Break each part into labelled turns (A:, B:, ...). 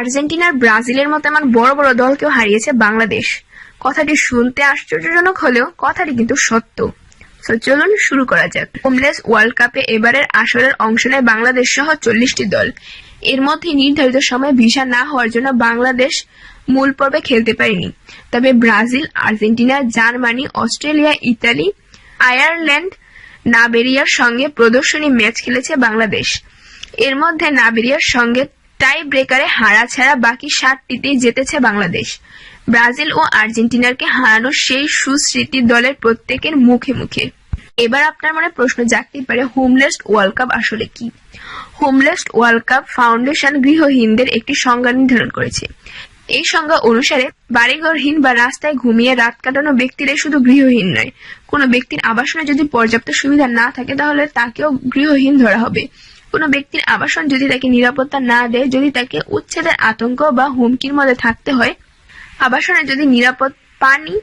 A: আর্জেন্টিনার ব্রাজিলের মতো এমন বড় বড় দলকেও হারিয়েছে বাংলাদেশ। কথাটি শুনতে আশ্চর্যজনক হলেও কথাটি কিন্তু সত্য। চলুন শুরু করা যাক। হোমলেস ওয়ার্ল্ড কাপে এবারের আসরের অংশ নেয় বাংলাদেশ সহ চল্লিশটি দল। এর মধ্যে নির্ধারিত সময়ে ভিসা না হওয়ার জন্য বাংলাদেশ মূল পর্বে খেলতে পারেনি। তবে Brazil, Argentina, Germany, Australia, Italy, Ireland নাবেরিয়ার সঙ্গে প্রদর্শনী ম্যাচ খেলেছে বাংলাদেশ। এর মধ্যে নাবেরিয়ার সঙ্গে টাই ব্রেকারে হারা ছাড়া বাকি সাতটিতেই জিতেছে বাংলাদেশ। ব্রাজিল ও আর্জেন্টিনাকে হারানোর সেই সুস্মৃতি দলের প্রত্যেকের মুখে মুখে। এবার আপনার মনে প্রশ্ন জাগতেই পারে, হোমলেস্ট ওয়ার্ল্ড কাপ আসলে কি? হোমলেস্ট ওয়ার্ল্ড কাপ ফাউন্ডেশন গৃহহীনদের একটি সংজ্ঞা নির্ধারণ করেছে। এই সংজ্ঞা অনুসারে বাড়িঘরহীন বা রাস্তায় ঘুমিয়ে রাত কাটানো ব্যক্তিরাই শুধু গৃহহীন নয়, কোনো ব্যক্তির আবাসনে যদি পর্যাপ্ত সুবিধা না থাকে তাহলে তাকেও গৃহহীন ধরা হবে। কোনো ব্যক্তির আবাসন যদি তাকে নিরাপত্তা না দেয়, যদি তাকে উচ্ছেদের আতঙ্ক বা হুমকির মধ্যে থাকতে হয়, আবাসনে যদি নিরাপদ পানি,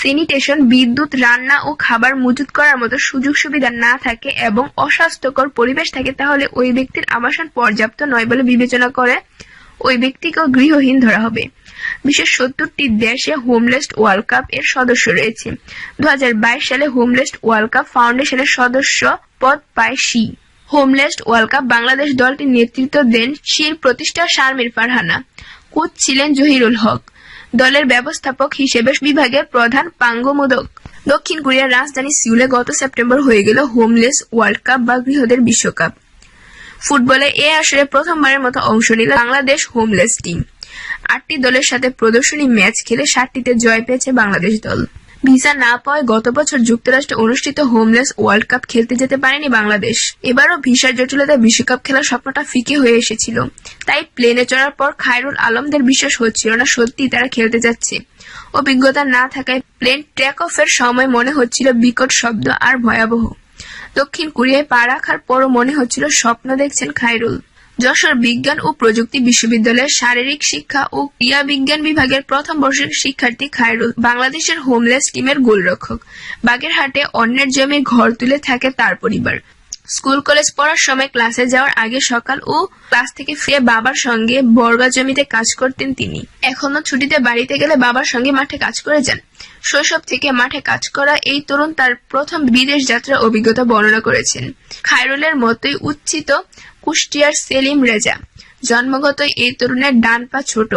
A: স্যানিটেশন, বিদ্যুৎ, রান্না ও খাবার মজুত করার মতো সুযোগ সুবিধা না থাকে এবং অস্বাস্থ্যকর পরিবেশ থাকে, তাহলে ওই ব্যক্তির আবাসন পর্যাপ্ত নয় বলে বিবেচনা করে ওই ব্যক্তিকেও গৃহহীন ধরা হবে। বিশ্বের সত্তরটি দেশে হোমলেস্ট ওয়ার্ল্ড কাপ এর সদস্য রয়েছে। দু হাজার বাইশ সালে হোমলেস্ট ওয়ার্ল্ড কাপ ফাউন্ডেশনের সদস্য পদ পায় সি হোমলেস্ট ওয়ার্ল্ড কাপ বাংলাদেশ দলটির নেতৃত্ব দেন শির প্রতিষ্ঠা শারমির ফারহানা, কোচ ছিলেন জহিরুল হক। দলের ব্যবস্থাপক হিসেবে বিভাগের প্রধান পাঙ্গো মোদক দক্ষিণ কোরিয়ার রাজধানী সিউলে গত সেপ্টেম্বর হয়ে গেল হোমলেস ওয়ার্ল্ড কাপ বা গৃহদের বিশ্বকাপ। ফুটবলে এ আসরে প্রথমবারের মতো অংশ নিল বাংলাদেশ হোমলেস টিম। আটটি দলের সাথে প্রদর্শনী ম্যাচ খেলে সাতটিতে জয় পেয়েছে বাংলাদেশ দল। ভিসা না পাওয়ায় গত বছর যুক্তরাষ্ট্রে অনুষ্ঠিত হোমলেস ওয়ার্ল্ড কাপ খেলতে যেতে পারেনি বাংলাদেশ। এবারও ভিসার জটিলতায় বিশ্বকাপ খেলার স্বপ্নটা ফিকে হয়ে এসেছিল। তাই প্লেনে চড়ার পর খায়রুল আলমদের বিশ্বাস হচ্ছিল না সত্যি তারা খেলতে যাচ্ছে। অভিজ্ঞতা না থাকায় প্লেন ট্রেক অফের সময় মনে হচ্ছিল বিকট শব্দ আর ভয়াবহ। দক্ষিণ কোরিয়ায় পা রাখার পরও মনে হচ্ছিল স্বপ্ন দেখছেন খায়রুল। যশোর বিজ্ঞান ও প্রযুক্তি বিশ্ববিদ্যালয়ের শারীরিক শিক্ষা ও ক্রিয়া বিজ্ঞান বিভাগের প্রথম বর্ষের শিক্ষার্থী খায়রুল, বাংলাদেশের হোমলেস টিমের গোলরক্ষক। বাগেরহাটে অন্যের জমি ঘর তুলে থাকে তার পরিবার। স্কুল কলেজ পড়ার সময় ক্লাসে যাওয়ার আগে সকাল ও ক্লাস থেকে ফিরে বাবার সঙ্গে বর্গা জমিতে কাজ করতেন তিনি। এখনও ছুটিতে বাড়িতে গেলে বাবার সঙ্গে মাঠে কাজ করে যান। শৈশব থেকে মাঠে কাজ করা এই তরুণ তার প্রথম বিদেশ যাত্রার অভিজ্ঞতা বর্ণনা করেছেন। খায়রুলের মতোই উচ্চিত কুষ্টিয়ার সেলিম রেজা। জন্মগত এই তরুণের ডান পা ছোট।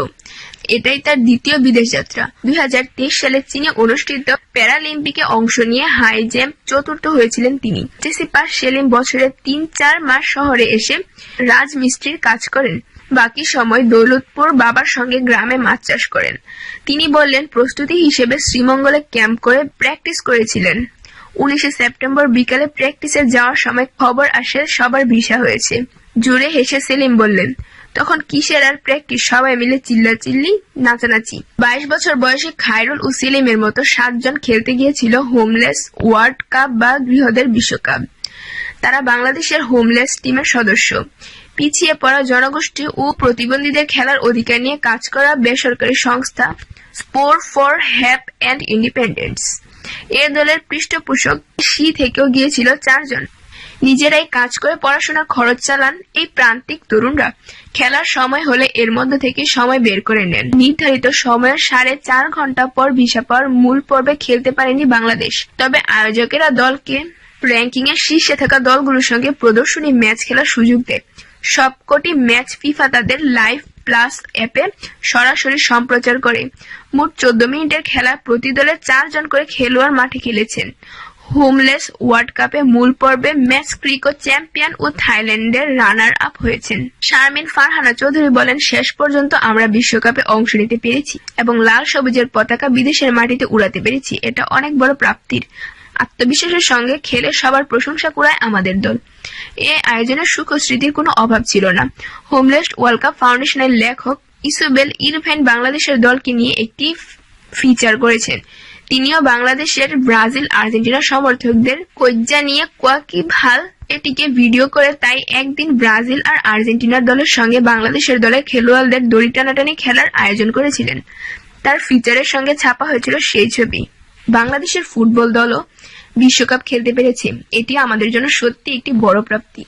A: এটাই তার দ্বিতীয় বিদেশ যাত্রা। দু হাজার তেইশ সালে চীনে অনুষ্ঠিত প্যারালিম্পিকে অংশ নিয়ে হাই জাম্প চতুর্থ হয়েছিলেন তিনি। জেসি পাস সেলিম বছরে তিন চার মাস শহরে এসে রাজমিস্ত্রির কাজ করেন। বাকি সময় দৌলতপুর বাবার সঙ্গে গ্রামে মাছ চাষ করেন। তিনি বললেন, প্রস্তুতি হিসেবে শ্রীমঙ্গলে ক্যাম্প করে প্র্যাকটিস করেছিলেন। উনিশে সেপ্টেম্বর বিকালে প্র্যাকটিসে যাওয়ার সময় খবর আসে, সবার ভিসা হয়েছে। জুড়ে হেসে সেলিম বললেন, তখন কিসের আর প্র্যাকটিস? সবাই মিলে চিল্লাচিল্লি, নাচানাচি। বাইশ বছর বয়সে খায়রুল ও সেলিমের মতো সাতজন খেলতে গিয়েছিল হোমলেস ওয়ার্ল্ড কাপ বা গৃহদের বিশ্বকাপ। তারা বাংলাদেশের হোমলেস টিমের সদস্য। পিছিয়ে পড়া জনগোষ্ঠী ও প্রতিবন্ধীদের খেলার অধিকার নিয়ে কাজ করা বেসরকারি সংস্থা sport for hope and independence. এ দলের পৃষ্ঠপোষক সি থেকেও গিয়েছিল চারজন। নিজেরাই কাজ করে পড়াশোনার খরচ চালান এই প্রান্তিক তরুণরা। খেলার সময় হলে এর মধ্যে থেকে সময় বের করে নেন। নির্ধারিত সময়ের সাড়ে চার ঘণ্টা পর ভিসা পাওয়ার মূল পর্বে খেলতে পারেনি বাংলাদেশ। তবে আয়োজকেরা দলকে র্যাঙ্কিং এর শীর্ষে থাকা দলগুলোর সঙ্গে প্রদর্শনী ম্যাচ খেলার সুযোগ দেয় সবকটি ম্যাচ ফিফা তাদের লাইভ প্লাস অ্যাপে সরাসরি সম্প্রচার করে। মোট চোদ্দ মিনিটের খেলা প্রতি দলের চারজন করে খেলোয়াড় মাঠে খেলেছেন। হোমলেস ওয়ার্ল্ড কাপে মূল পর্বে ম্যাচ ক্রিকো চ্যাম্পিয়ন ও থাইল্যান্ডের রানার আপ হয়েছেন। শারমিন ফারহানা চৌধুরী বলেন, শেষ পর্যন্ত আমরা বিশ্বকাপে অংশ নিতে পেরেছি এবং লাল সবুজের পতাকা বিদেশের মাটিতে উড়াতে পেরেছি। এটা অনেক বড় প্রাপ্তির। আত্মবিশ্বাসের সঙ্গে খেলে সবার প্রশংসা কুড়ায় আমাদের দল। এ আয়োজনের সুখ ও স্মৃতির কোনো অভাব ছিল না। হোমলেস্ট ওয়ার্ল্ড কাপ ফাউন্ডেশনের লেখক ইসুবেল ইরভেন বাংলাদেশের দলকে নিয়ে একটি ফিচার করেছেন। তিনিও বাংলাদেশের ব্রাজিল, আর্জেন্টিনা সমর্থকদের কজ্জা নিয়ে কোয়াকি ভালো এটিকে ভিডিও করে তাই একদিন ব্রাজিল আর আর্জেন্টিনার দলের সঙ্গে বাংলাদেশের দলের খেলোয়াড়দের দড়ি টানাটানি খেলার আয়োজন করেছিলেন। তার ফিচারের সঙ্গে ছাপা হয়েছিল সেই ছবি। বাংলাদেশের ফুটবল দলও বিশ্বকাপ খেলতে পেরেছে। এটি আমাদের জন্য সত্যি একটি বড় প্রাপ্তি।